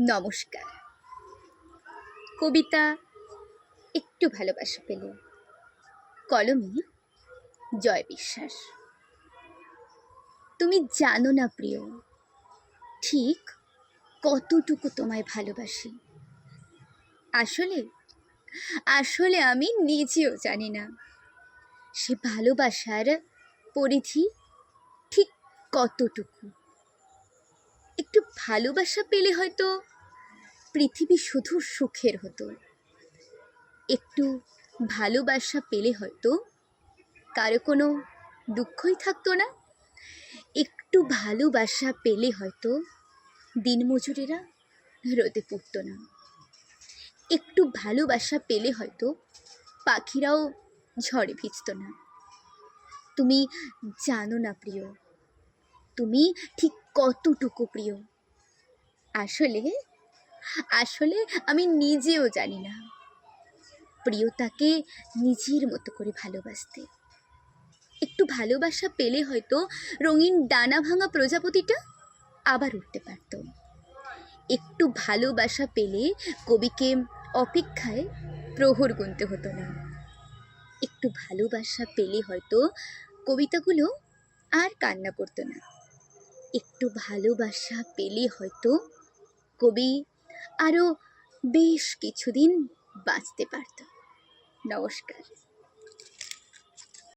নমস্কার। কবিতা একটু ভালোবাসা পেলে। কলমে জয় বিশ্বাস। তুমি জানো না প্রিয়, ঠিক কতটুকু তোমায় ভালোবাসি। আসলে আসলে আমি নিজেও জানি না। সে ভালোবাসার পরিধি ঠিক কতটুকু? একটু ভালোবাসা পেলে হয়তো পৃথিবী শুধু সুখের হতো। একটু ভালোবাসা পেলে হয়তো কারও কোনো দুঃখই থাকতো না। একটু ভালোবাসা পেলে হয়তো দিনমজুরেরা রোদে পড়তো না। একটু ভালোবাসা পেলে হয়তো পাখিরাও ঝড়ে ভিজতো না। তুমি জানো না প্রিয় তুমি ঠিক কতটুকু প্রিয়? আসলে আসলে আমি নিজেও জানি না। প্রিয়তাকে নিজের মতো করে ভালোবাসতে। একটু ভালোবাসা পেলে হয়তো রঙিন ডানা ভাঙা প্রজাপতিটা আবার উঠতে পারত। একটু ভালোবাসা পেলে কবিকে অপেক্ষায় প্রহর গুনতে হতো না। একটু ভালোবাসা পেলে হয়তো কবিতাগুলো আর কান্না করতো না। একটু ভালোবাসা পেলে হয়তো কবি আরও বেশ কিছুদিন বাঁচতে পারত। নমস্কার।